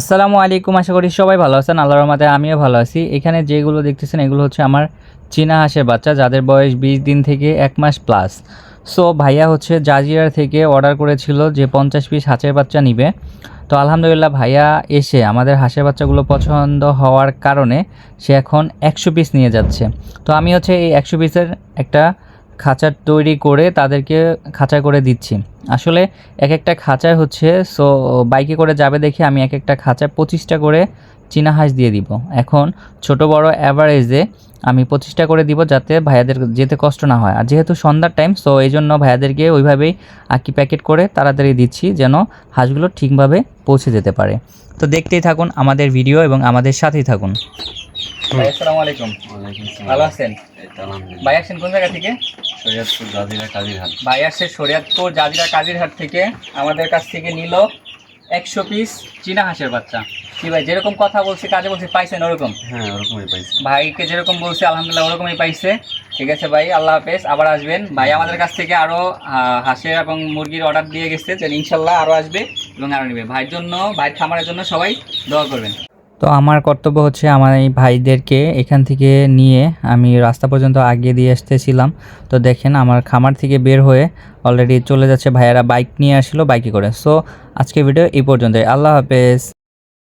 আসসালামু আলাইকুম, আশা করি সবাই ভালো আছেন। আল্লাহর রহমতে আমিও ভালো আছি। এখানে যেগুলো দেখতেছেন, এগুলো হচ্ছে আমার চীনা হাঁসের বাচ্চা, যাদের বয়স বিশ দিন থেকে এক মাস প্লাস সো ভাইয়া হচ্ছে জাজিরার থেকে অর্ডার করেছিল যে পঞ্চাশ পিস হাঁসের বাচ্চা নিবে। তো আলহামদুলিল্লাহ, ভাইয়া এসে আমাদের হাঁসের বাচ্চাগুলো পছন্দ হওয়ার কারণে সে এখন একশো পিস নিয়ে যাচ্ছে। তো আমি হচ্ছে এই একশো পিসের একটা খাঁচা তৈরি করে তাদেরকে খাঁচা করে দিচ্ছি। আসলে এক একটা খাঁচায় হচ্ছে সো বাইকে করে যাবে দেখে আমি এক একটা খাঁচায় পঁচিশটা করে চীনা হাঁস দিয়ে দিব। এখন ছোট বড় অ্যাভারেজে আমি পঁচিশটা করে দিব যাতে ভাইয়াদের যেতে কষ্ট না হয়। আর যেহেতু সন্ধ্যার টাইম সো এই জন্য ভাইয়াদেরকে ওইভাবেই আঁকি প্যাকেট করে তাড়াতাড়ি দিচ্ছি যেন হাঁসগুলো ঠিকভাবে পৌঁছে যেতে পারে। তো দেখতেই থাকুন আমাদের ভিডিও এবং আমাদের সাথেই থাকুন। ভাই আসসালামু আলাইকুম। ভালো আছেন? এই তো আলহামদুলিল্লাহ। ভাই আসছেন কোন জায়গা থেকে? শরীয়তপুর গাজীরা কালীরহাট। ভাই আসছে শরিয়াতপুর জাজিরা কাজিরহাট থেকে। আমাদের কাছ থেকে নিল একশো পিস চীনা হাঁসের বাচ্চা। কি ভাই যেরকম কথা বলছি কাজে বলছি পাইছেন ওরকম? হ্যাঁ ওরকমই পাইছি। ভাইকে যেরকম বলছি আলহামদুলিল্লাহ ওরকমই পাইছে। ঠিক আছে ভাই আল্লাহ হাফেজ আবার আসবেন। ভাই আমাদের কাছ থেকে আরও হাঁসের এবং মুরগির অর্ডার দিয়ে গেছে যে ইনশাল্লাহ আরও আসবে এবং আরও নেবে। ভাইয়ের জন্য ভাইয়ের খামারের জন্য সবাই দোয়া করবেন। তো আমার কর্তব্য হচ্ছে আমার এই ভাইদেরকে এখান থেকে নিয়ে আমি রাস্তা পর্যন্ত আগিয়ে দিয়ে আসতেছিলাম। তো দেখেন আমার খামার থেকে বের হয়ে অলরেডি চলে যাচ্ছে ভাইয়েরা বাইক নিয়ে আসলো বাইকে করে। সো আজকে ভিডিও এই পর্যন্তই। আল্লাহ হাফেজ।